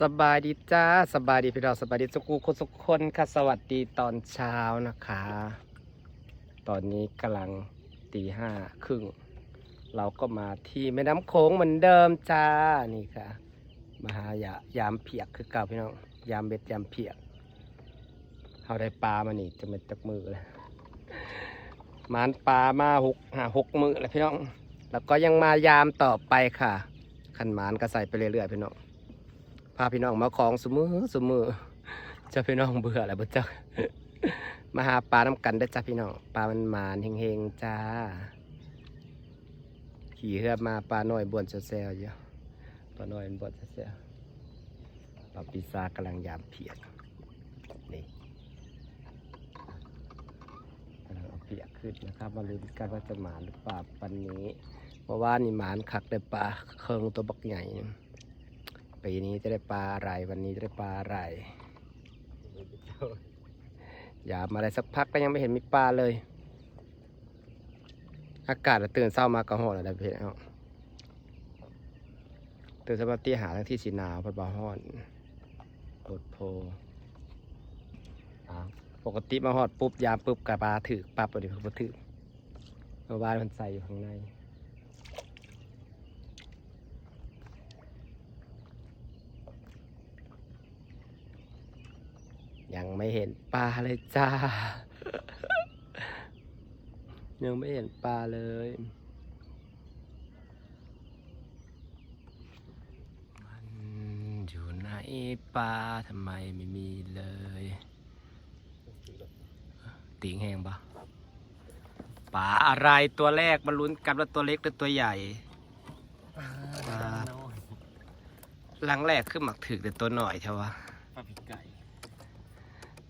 สบายดีจ้าสบายดีพี่น้องสบายดีทุกคนทุกคนค่ะสวัสดีตอนเช้านะคะ ตอนนี้กำลังตีห้าครึ่ง เราก็มาที่แม่น้ำโขงเหมือนเดิมจ้านี่ค่ะมาหายายามเพียกคือเก่าพี่น้องยามเบ็ดยามเพียกเขาได้ปลามานี่จะเป็นตักมือเลยหมานปลามาหกหาหกมือแล้วพี่น้อง แล้วก็ยังมายามต่อไปค่ะ ขันหมานก็ใส่ไปเรื่อยๆพี่น้อง พาพี่น้องมาของสมือสมือจะพี่น้องเบื่อแล้วบ่จักมาหาปลาน้ำกันได้จ้าพี่น้องปลามันหมานเฮงๆจ้า ขี่เรือมาปลาหน้อยบวนเซลๆอยู่ปลาหน้อยมันบวนเซลปลาปีศาจกำลังยามเพียกนี่กำลังเอาเพียกขึ้นนะครับ มาลุ้นกันว่าจะหมานหรือเปล่าวันนี้ เพราะว่านี่หมานคักได้ปลาเคิงตัวบักใหญ่ ปีนี้จะได้ปลาอะไร วันนี้จะได้ปลาอะไรอย่ามาอะไรสักพักก็ยังไม่เห็นมีปลาเลย อากาศตื่นเศร้ามากระหอนอะไรเพชรเอาตื่นสมาตีหาทั้งที่สีหนาวพัดบาฮ้อนโอดโพอ้าวปกติมาหอดปุ๊บยามปุ๊บกับปลาถือปั๊บเลยเขาถือเมื่อวานมันใส่อยู่ข้างใน ยัง ไม่เห็นปลาเลยจ้า ยังไม่เห็นปลาเลย มันอยู่ไหนปลาทำไมไม่มีเลยติงแหงปะปลาอะไรตัวแรกมาลุ้นกันว่าตัวเล็กหรือตัวใหญ่ปลาหลังแรกขึ้นหมักถึกแต่ตัวหน่อยเท่าวะปลาผิดไก่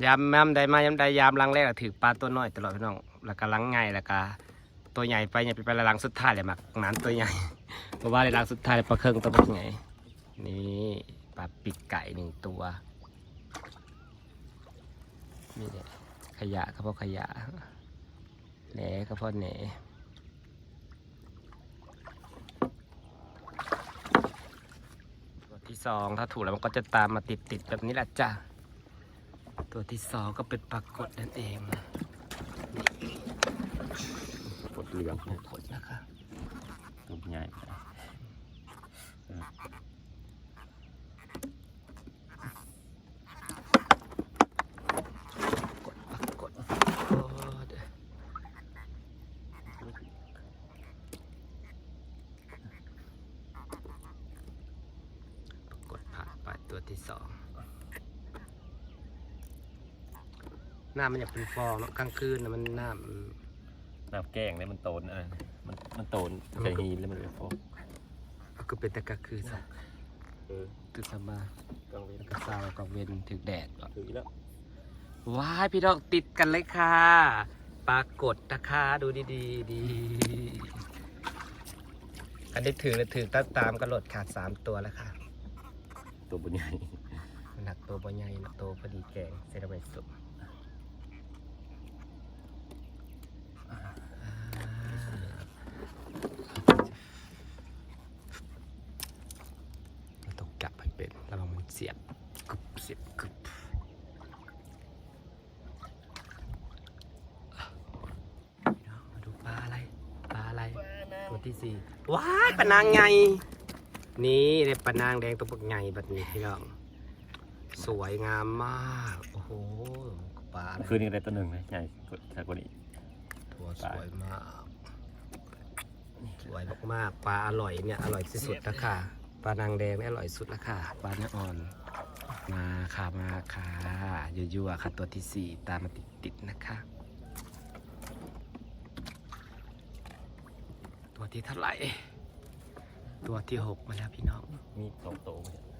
ยามยามใดมายามใดยามลังแรกถือปลาตัวน้อยตลอดพี่น้องแล้วก็ลังไงแล้วก็ตัวใหญ่ไปใหญ่ไปไปลังสุดท้ายเลยมักหนานตัวใหญ่เพราะว่าในลังสุดท้ายเลยปลาเครื่องตัวใหญ่นี่ปลาปิดไก่หนึ่งตัวนี่แหละขยะก็เพราะขยะแหนก็เพราะแหนตัวที่สองถ้าถูกแล้วมันก็จะตามมาติดติดๆแบบนี้แหละจ้ะ ตัวที่สองก็เป็นปรากฏนั่นเองกดเหลืองปรากฏนะคะ ตัวใหญ่ ปรากฏปรากฏปรากฏผ่านไปตัวที่สองห น้ามันอยากเป็นฟองเนอะกลางคืนนะมันหน้ามันน้ำแกงเนี่ยมันโตนเออมันมันโตนใส่ฮีนแล้วมันเป็นฟองเอาก็เป็นแต่กลางคืนซะเออตื่นสมากลางเวนแล้วก็เศร้ากับเวนถึงแดดก่อน ถือแล้วว้ายพี่ดอกติดกันเลยค่ะ ปรากฏนะคะดูดีดีๆดีอันนี้ถือเลยถือตามตามกระโดดขาดสามตัวแล้วค่ะ ตัวบุญใหญ่ หนักตัวบ่ใหญ่หนักตัวพอดีแกงเซรามิสุเราต้องจับให้เป็นระวังมันเสียบกึบเสียบกึบมาดูปลาอะไร ปลาอะไร ตัวที่สี่ว้ายปลานางไงนี่เรียกปลานางแดงตัวปักไงแบบนี้พี่น้องสวยงามมากโอ้โหปลาอะไรคืนนี้ได้ตัวหนึ่งเลยใหญ่กว่าใหญ่กว่านี้ตัวสวยมากสวยมากๆปลาอร่อยเนี่ยอร่อยที่สุดนะค่ะปลานางแดงเนี่ยอร่อยสุดละค่ะปลาเนื้ออ่อนมาค่ะมาค่ะยั่วๆค่ะตัวที่สี่ตามมาติดๆนะคะตัวที่เท่าไหร่ ตัวที่หกมาแล้วพี่น้อง มีสองโตวเนี่ย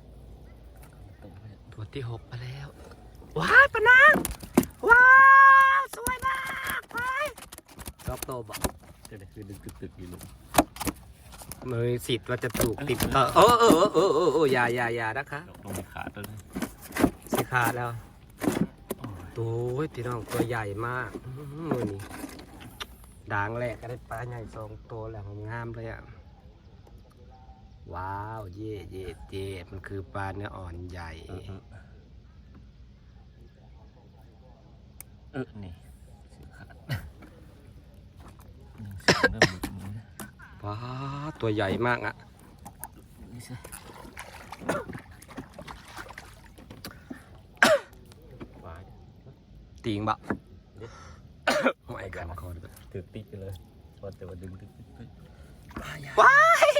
โตวเนี่ยตัวที่หกมาแล้ว ว้ายปะนางว้าวสวยมากไปรอบโตบอกจะได้คือดึกตึกๆอยู่ลูกมือสิทธิ์ว่าจะถูกติดต่อเออเออเออเออเอออย่าอย่าอย่านะคะลงไปขาดตัวเลยสิขาดแล้วตัวพี่น้องตัวใหญ่มากอื้อหือมือนี้ด่างแรกก็ได้ปลาใหญ่สองตัวแล้วงามเลยอะ ว้าว เย่เย่เย่มันคือปลาเนื้ออ่อนใหญ่ เออเออเออนี่เสือขาดนี่เสือเริ่มหลุดมือแล้วว้าตัวใหญ่มากอะ นี่ใช่วายติงบะไม่กันคอดถือติดไปเลยพอแต่ว่าดึงติดติดติด ว้าย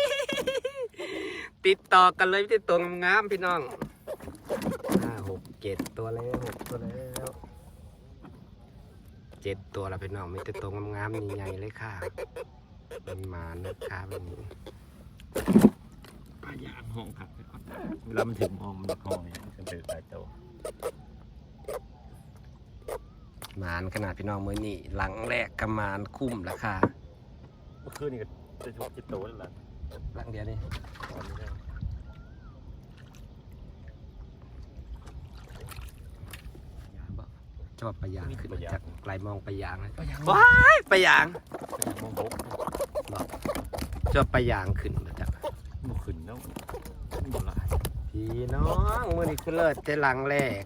ติดต่อกันเลยที่ตัวงามๆพี่น้องห้าหกเจ็ดตัวแล้วหกตัวแล้วเจ็ดตัวแล้วพี่น้องมีแต่ตัวงามๆใหญ่ๆเลยค่ะมันมานะคะวันนี้ปลายางห้องขับไปก่อนเวลามันถึงห้องมันห้องเนี่ยมันจะถือปลายโตหมานขนาดพี่น้องมือนี่หลังแรกกระมานคุ้มแล้วค่ะเมื่อคืนนี่ก็ จะชอบจิตโตแล้วล่ะหลังเดียวนี่ตอนนี้ก็ชอบปลายางขึ้นมาจากไกลมองปลายางเลยปลายางว้ายปลายางปลายางมองบกชอบปลายางขึ้นมาจากบ่ขึ้นแล้วมันบ่หลายพี่น้องมือนี่คือเลิศแต่หลังแรก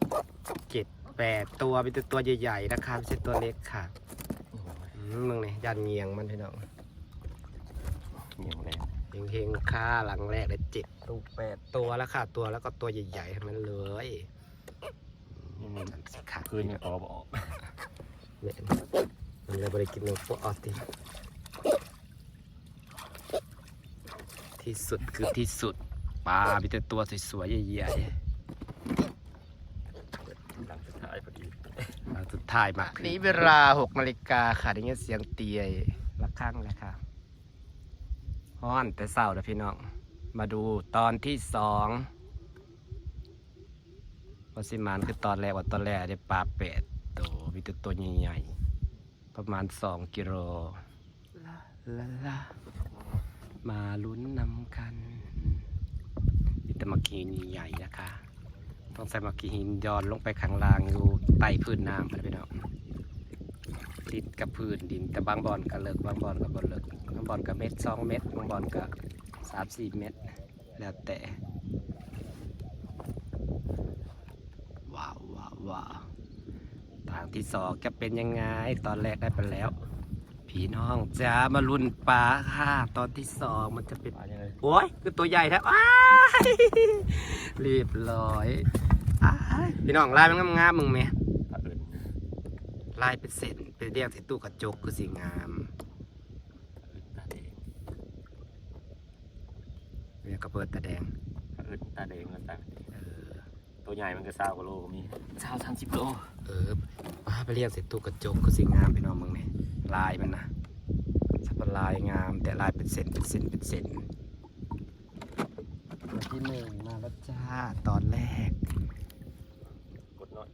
เจ็ดแปดตัวเป็นตัวตัวใหญ่ๆนะคะไม่ใช่ตัวเล็กค่ะโอ้ยอืมมึงนี่ยันเงียงมันพี่น้องเหนียวแรง เฮงๆค่าหลังแรกได้เจ็ดตัวแปดตัวแล้วค่ะ ตัวแล้วก็ตัวใหญ่ๆทั้งนั้นเลยนี่นี่นั่นสิค่ะคืนนี่ต่อบ่ออกเนี่ยมันเลยบริกินนมพวกออสติที่สุดคือที่สุดปลามีแต่ตัวสวยๆใหญ่หลังสุดท้ายพอดีๆมาสุดท้ายมากนี้เวลาหกนาฬิกาค่ะได้ยินเสียงเตียละครั้งแล้วค่ะ ฮ้อนแต่เศร้าแล้วพี่น้อง มาดูตอนที่สองวสิมานคือตอนแรกว่าตอนแรกได้ปลาเป็ดตัวมีแต่ตัวใหญ่ๆประมาณสองกิโลลาลาลามาลุ้นนำกันมีแต่มากีนใหญ่ๆนะคะ ต้องใส่มากีหินย้อนลงไปข้างล่างอยู่ใต้พื้นน้ำไปพี่น้อง ติดกับพื้นดิน แต่บางบอนก็เลิกบางบอนก็บ่เลิกบางบอนก็เม็ดสองเม็ดบางบอนก็สามสี่เม็ดแล้วแต่ว้าวว้าวว้าวทางที่สองจะเป็นยังไงตอนแรกได้ไปแล้วพี่น้องจะมาลุ้นปลาค่ะตอนที่สองมันจะเป็นปลายังไงโอ้ยคือตัวใหญ่แท้อ้ายเรียบร้อยอ้ายพี่น้องลายมันงามๆมึงไหมลายเป็นเส้น เป็นเรียกใส่ตู้กระจกคือสีงามปลาอื่นตาแดงเรียกกระเปิดตาแดงปลาอื่นตาแดงแล้วตาเออตัวใหญ่มันก็เศร้ากว่าโลก็มีเศร้าทั้งสิบโลเออป้าไปเรียกใส่ตู้กระจกคือสีงามพี่น้องมึงไหมลายมันนะสับลายงาม แต่ลายเป็นเส้นเป็นเส้นเป็นเส้นตัวที่หนึ่งมาแล้วจ้าตอนแรก กดน้อย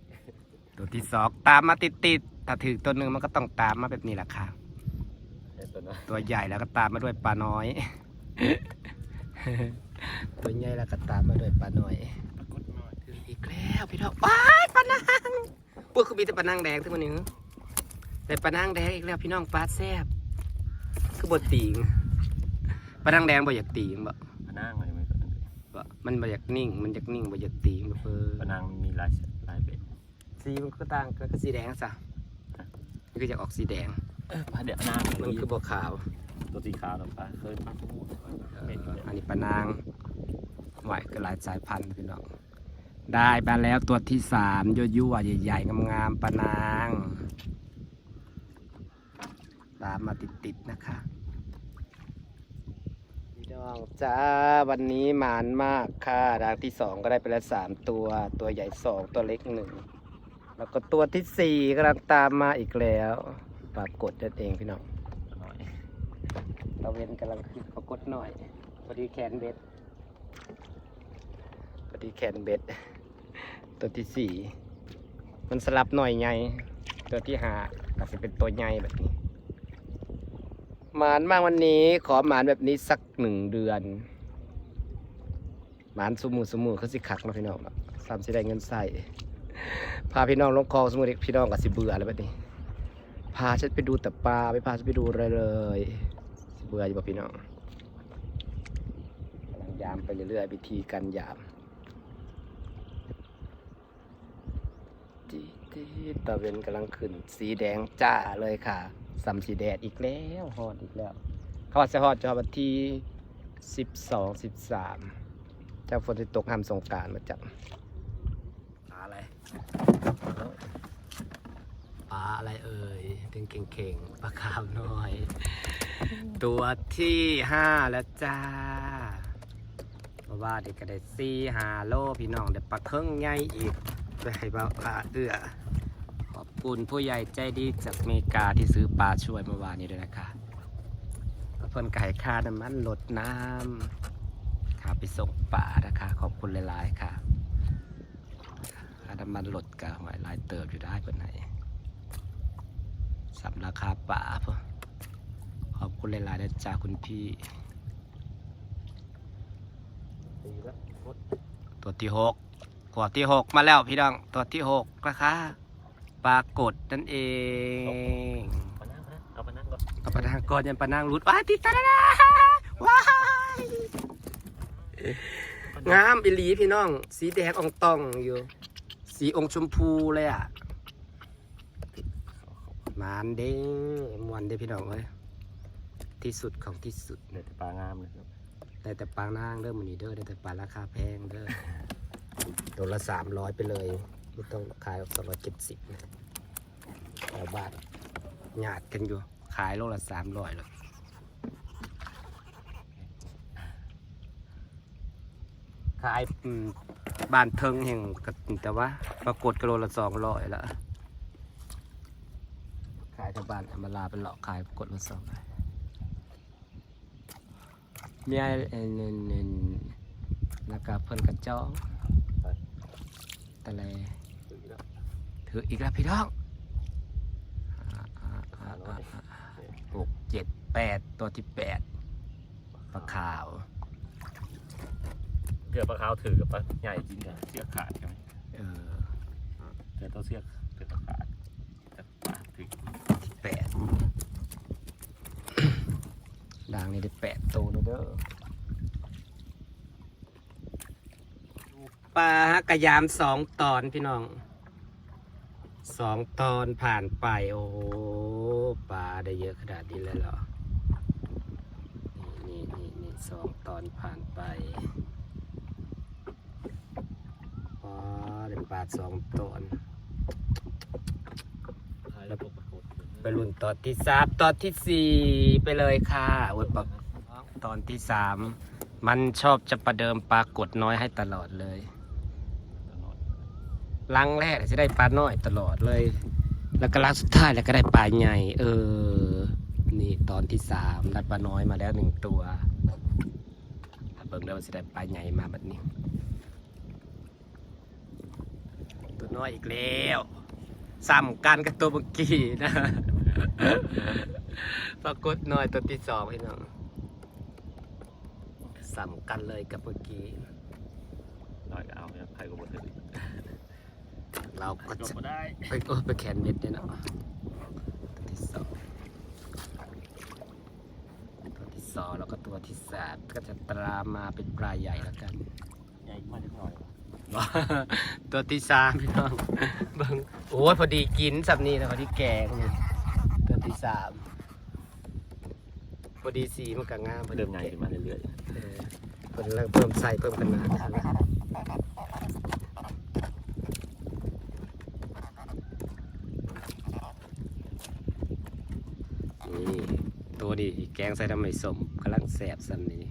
ตัวที่สองตามมาติดติดๆ ถ้าถือตัวหนึ่งมันก็ต้องตามมาแบบนี้แหละค่ะไอ้ตัวน้อยตัวใหญ่แล้วก็ตามมาด้วยปลาน้อย ตัวใหญ่แล้วก็ตามมาด้วยปลาน้อยปลากดน้อยถืออีกแล้วพี่น้องว้ายปลานางพวกคือมีแต่ปลานางแดงทั้งหมดนี้แต่ปลานางแดงอีกแล้วพี่น้องปลาแซ่บคือบดตีงปลานางแดงบ่อยากตีงบ่ปลานางอะไรไม่รู้บ่มันบ่อยากนิ่ง มันอยากนิ่งบ่อยากตีงบ่เพิ่ปลานางมีลายลายเป็ดสีมันก็ต่างกันก็สีแดงซะ มันก็อยากออกสีแดงเออปลาเดี๋ยวนางมันคือบ่ขาว ตัวสีขาวแล้วปลาเคยปลาคู่เป็ดเนี่ยอันนี้ปลานางไหวก็หลายสายพันธุ์พี่น้องได้มาแล้วตัวที่สามยั่วยั่วๆใหญ่ๆงามๆปลานาง ตามมาติดๆนะคะพี่น้องจ้าวันนี้หมานมากค่ะดางที่สองก็ได้ไปแล้วสามตัวตัวใหญ่สองตัวเล็กหนึ่ง แล้วก็ตัวที่สี่กำลังตามมาอีกแล้วปรากฏนั่นเองพี่น้องตะเวนกำลังขึ้นปรากฏหน่อยพอดีแขนเบ็ดพอดีแขนเบ็ด ตัวที่สี่มันสลับหน่อยไงตัวที่หาก็จะเป็นตัวใหญ่แบบนี้หมานมากวันนี้ขอหมานแบบนี้สักหนึ่งเดือนหมานสมูสมูเขาสิคักเนาพี่น้องนาะซ้ำสิได้เงินใส่ พาพี่น้องลงคลองสมุทรพี่น้องก็สิเบื่อแล้วแบบนี้ พาฉันไปดูแต่ปลาไม่พาฉันไปดูอะไรเลยสิเบื่ออยู่ป่ะพี่น้องกำลังยามไปเรื่อยๆวิธีการยามจีจีตะเวนกำลังขึ้น สีแดงจ้าเลยค่ะสัมสีแดดอีกแล้วฮอดอีกแล้วเขาว่าจะฮอดจอวันที่สิบสองสิบสามจะฝนจะตกห้ามสงการมาจับปลาอะไร ปลาอะไรเอ่ยถึงเก่งๆปลาขาวน้อย ตัวที่ห้าแล้วจ้าเพราะว่าเด็กก็ได้สี่หาโลพี่น้องได้ปลาเครื่องใหญ่อีกไปให้บ่าวปลาเอื้อขอบคุณผู้ใหญ่ใจดีจากอเมริกาที่ซื้อปลาช่วยเมื่อวานนี้ด้วยนะคะเพิ่นไก่ค่าน้ำมันลดน้ำค่าไปส่งป่านะคะ ขอบคุณหลาย ๆ ค่ะค่า น้ำมันหลดกะหอยลายเติบอยู่ได้เพิ่นไหนสำราคาป่าเพิ่นขอบคุณหลายๆนะจ๊ะคุณพี่ตัวที่หกตัวที่หกมาแล้วพี่น้องตัวที่หกนะคะปรากฏนั่นเองมานั่งนะเอามานั่งก่อนเอาปะนางก่อนยันปนางรุดว้าติดตาดาว้ายงามอิลีพี่น้อง สีแดงอองตองอยู่ สีองค์ชมพูเลยอะมานเด้มวนเด้พี่น้องเอ้ยที่สุดของที่สุดเดี๋ยวแต่ปลางามเลยครับได้แต่ปลานางเด้อมันนี้เด้อได้แต่ปลาราคาแพงเด้อตัวละสามร้อยไปเลยไม่ต้องขายสองร้อยเจ็ดสิบนะชาวบ้านหยาดกันอยู่ ขายโลละสามร้อยเลย ขายอืมบ้านเทิงแห่งกแต่ว่า ปรากฏกิโลละสองร้อยละขายทางบ้านอำมาลาเป็นหลอกขายปรากฏละสองร้อยเมียเอ็นเอ็นเอ็นแล้วก็เพิ่นกระจองแต่เลยตีแลถืออีกแล้วพี่น้องอ่าอ่าอ่าอ่าอ่าหกเจ็ดแปดตัวที่แปดปลาขาว เกือบปลาขาวถือกับปลาใหญ่จริงอะเสื้อขาดใช่ไหมเออเสื้อตัวเสื้อเสื้อปลาขาดแต่ปลาถือที่แปดด่างนี่ได้แปดตัวเลยเด้อปลาฮักกะยามสองตอนพี่น้องสองตอนผ่านไป โอ้โหปลาได้เยอะขนาดนี้เลยเหรอ นี่นี่นี่นี่สองตอนผ่านไปอ๋ อได้ปลาสองตอนท้ายแล้วปลากดไปรุ่นตอนที่สามตอนที่สี่ไปเลยค่ะโอ้ยปลาตอนที่สามมันชอบจะประเดิมปลากดน้อยให้ตลอดเลยตลอดลังแรกจะได้ปลาน้อยตลอดเลย แล้วก็ลังสุดท้ายแล้วก็ได้ปลาใหญ่ เออ นี่ตอนที่สามได้ปลาน้อยมาแล้วหนึ่งตัวถ้าเบิ่งแล้วมันจะได้ปลาใหญ่มาแบบนี้ ตัวน้อยอีกแล้วซ้ำกันกับตัวเมื่อกี้นะปรากฏน้อยตัวที่สองพี่น้องซ้ำกันเลยกับเมื่อกี้น้อยก็เอาเนี่ยใครก็บ่ถือเราก็จบจะมาได้ไปโอ้ไปแขนเม็ดเนี่ยเนาะตัวที่สองตัวที่สองแล้วก็ตัวที่สามก็จะตามมาเป็นปลาใหญ่แล้วกัน ใหญ่มากนิดหน่อย ตัวที่สามพี่น้องเบิ่งโอ้ยพอดีกินสับนี้นะพอดีแกงนี่ตัวที่สามพอดีสีมันก็งามพอดีเริ่มใหญ่แกะขึ้นมาเรื่อยเออเพิ่นเริ่มเพิ่มใส่เพิ่มขนาดนะครับนี่ตัวดีแกงใส่ทำไมสมกำลังแสบสันนี่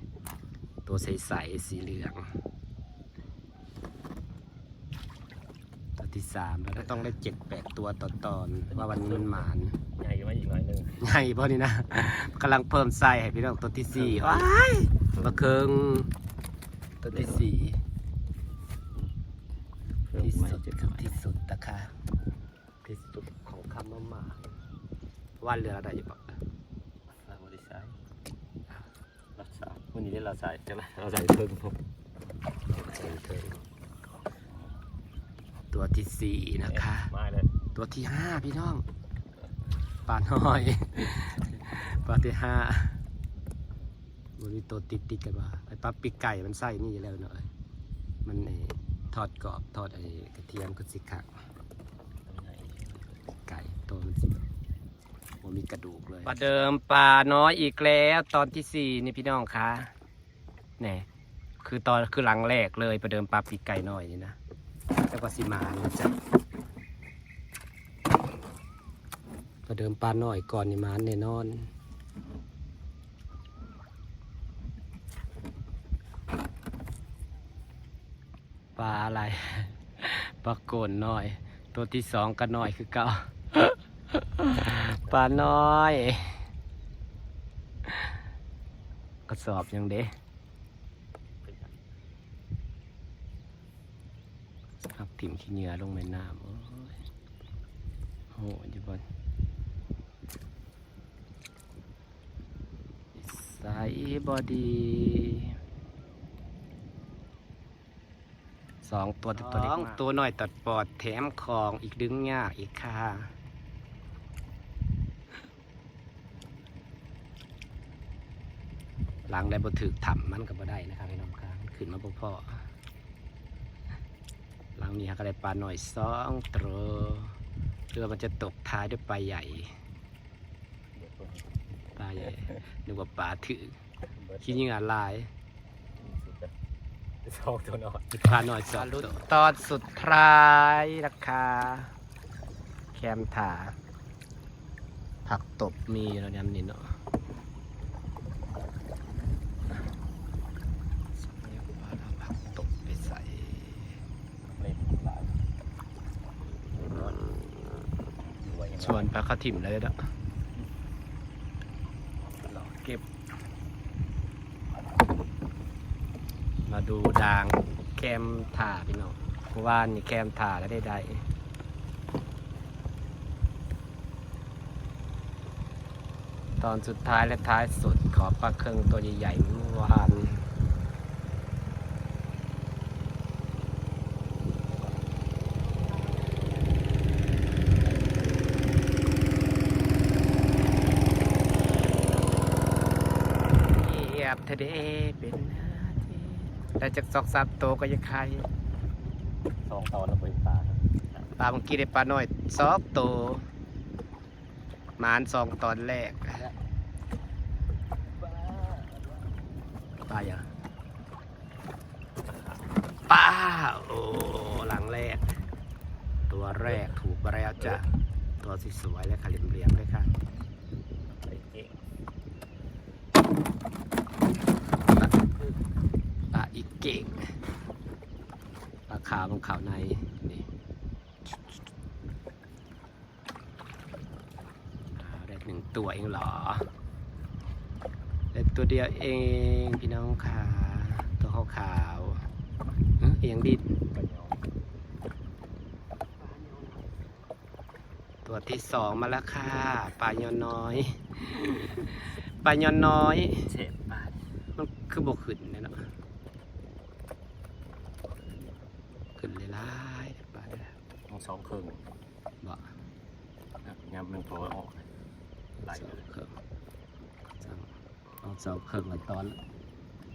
ตัวใสๆสีเหลือง ตัว ที่สามแล้วก็ต้องได้เจ็ดแปดตัวต่อตอนว่าวันนี้มันหมานๆใหญ่ขึ้นมาอีกหน่อยหนึงใหญ่พอนี่นะกำลังเพิ่มไส้ให้พี่น้องตัวที่สี่ว้ายมาเคิงตัวที่สี่เพิ่มที่มาสุดเจ็ดหน่อยที่สุดนะคะที่สุดของคำว่าหมาว่าเรืออะไรอยู่ปะเราบริษัทรักษาวันนี้ได้เราใส่ใช่ไหมเราใส่เพิ่มผมเชิญเทิง ตัวที่สี่นะคะ มาเลยตัวที่ห้าพี่น้องปลาน้อยปลาที่ห้าวันนี้ตัวติดติดๆกันว่าไปปลาปีกไก่มันใส่นี่แล้วเนาะมันไอ้ทอดกรอบทอดไอ้กระเทียมก็สิคักไก่ตัวมันสิบ่มีกระดูกเลยปลาเดิมปลาน้อยอีกแล้วตอนที่สี่นี่พี่น้องคะเนี่ยคือตอนคือหลังแรกเลยประเดิมปลาปีกไก่น้อยนี่นะ แล้วก็สิมานะจ๊ะประเดิมปลาหน้อยก่อนนี่มาแน่นอนปลาอะไรปลาโกนหน้อย ตัวที่สองก็น้อยคือเก่าปลาน้อย กระสอบยังเด้ พักถิ่มขี้เหงื่อลงแม่น้ำโอ้ยโหอยู่บนใสบอดีสองตัวตัวเล็กตัวน้อยตัดปอดแถมของอีกดึงยากอีกค่ะหลังได้บ่ถึกถ่ำมันก็บ่ได้นะครับพี่น้องครับมันขึ้นมาบ่พอ หลังนี้ฮะก็ได้ปลาหน่อยสองตัวเรือมันจะตกท้ายด้วยปลาใหญ่ปลาใหญ่นึกว่าปลาถือขี้ยิงอะลายสองตัวน้อยพาหน่อยสอดตอนสุดท้ายราคาแคมถาผักตบมีแล้วเนี่ยนี่เนาะผักตบไปใส่ เล่นหลาย รวยชวนไปเข้าถิ่มเลยเนาะรอเก็บ มาดูดางแคมถ่าพี่น้องว่านี่แคมถ่าแล้วได้ได้ตอนสุดท้ายและท้ายสุดขอปลาเครื่องตัวใหญ่ๆเมื่อวาน เหยียบทะเลเป็นหน้าที่แต่จากสองสามตัวก็ยังใครสองตอนแล้วเป็นปลาครับปลาเมื่อกี้ได้ปลาน้อยสองตัวหมานสองตอนแรกปลาอย่างปลาโอ้หลังแรก ตัวแรกถูกไปแล้วจ้ะตัวสวยๆและขาเหลี่ยมๆเลยค่ะไอ้เอ๊ะปลาอีก เก่งปลาขาวของขาวในนี่อ่าได้หนึ่งตัวเองเหรอได้ตัวเดียวเองพี่น้องค่ะตัวขาวขาวๆหึเอียงดินปลาเนาตัวที่สองมาแล้วค่ะปลายอนน้อยปลายอนน้อยเจ็บปลามันคือบกขึ้นเนี่ยเนาะขึ้นเลยล่ายปลา เนี่ยต้องสองครึ่งบ่งามมันโผล่ออกไหลสอเลงยเครื่องสองเอาสองเครื่องละตอน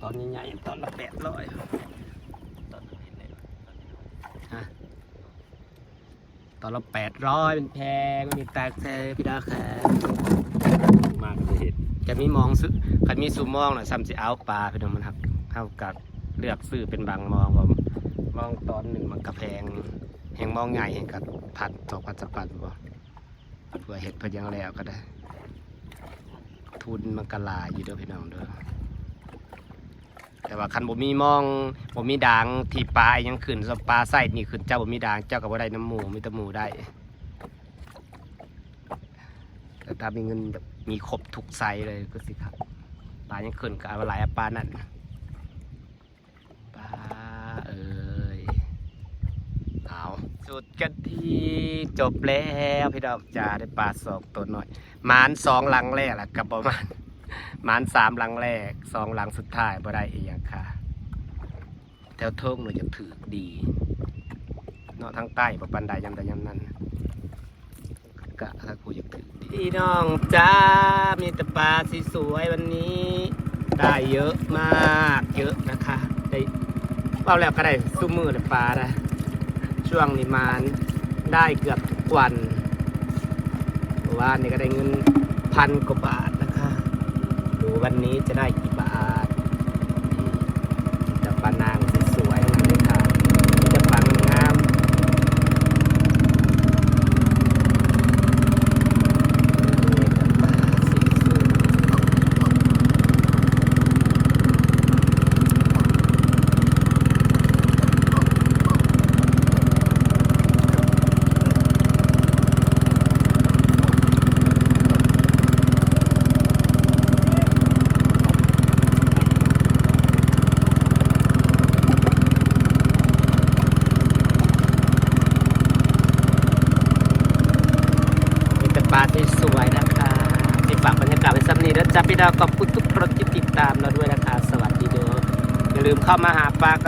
ตอนใหญ่ๆตอนละแปดร้อยตอนนี้เห็นเลยตอนนี้ฮะตอนละแปดร้อยเป็นแพงไม่มีแตกแท้พี่ดาแค่มากเลยเห็นจะมีมองซื้อคันมีซูมองน่ะซ้ำสิเอาปลาพี่น้องมันครับเท่ากับเลือกซื้อเป็นบางมองว่ามองตอนหนึ่งมันกระแพง แห่งมองใหญ่แห่งกับพันสองพันสามพันบ่เพื่อเห็ดเพื่อยังแล้วก็ได้ ทุนมันกระลาอยู่เด้อพี่น้องเด้อแต่ว่าคันบ่มีมองบ่มีด่างที่ปลายังขึ้นสปลาไส้นี่ขึ้นเจ้าบ่มีด่างเจ้าก็บ่ได้น้ำหมูมีแต่หมูได้แต่ถ้ามีเงินแบบมีครบทุกไซส์เลยก็สิครับปลายังขึ้นกับอะไรอปลานั่นปลาเอ้ยเอา สุดกันที่จบแล้วพี่ดอกจ่าได้ปลาสองตัวหน่อยหมานสองหลังแรกแหละกับประมาณหมานสามหลังแรกสองหลังสุดท้ายบ่ได้อีกอย่างค่ะแถวทงหนูจะถือดีเนาะทางใต้บ่ปันใดยำใดยำนั้นกะถ้ากูอยากถือพี่น้องจ้ามีแต่ปลาสสวยวันนี้ได้เยอะมากเยอะนะคะได้เป้าแล้วก็ได้ซุ้มมือเลยปลานะ ช่วงนี้มานได้เกือบทุกวันว่านี่ก็ได้เงินพันกว่าบาทนะคะ ดูวันนี้จะได้กี่บาทอืมมีแต่ปลานางสวยๆทั้งนั้นเลยค่ะมีแต่ปลางามๆมีแต่ปลาสวยๆ มีแต่ปลาที่สวยนะคะที่ฝากบรรยากาศไว้ซ้ำนี้แล้วจ้าพี่ ดาวขอบคุณทุกคนที่ติดตามเราด้วยนะคะ สวัสดีเด้ออย่าลืมเข้ามาหาปลากันทุกวันนะ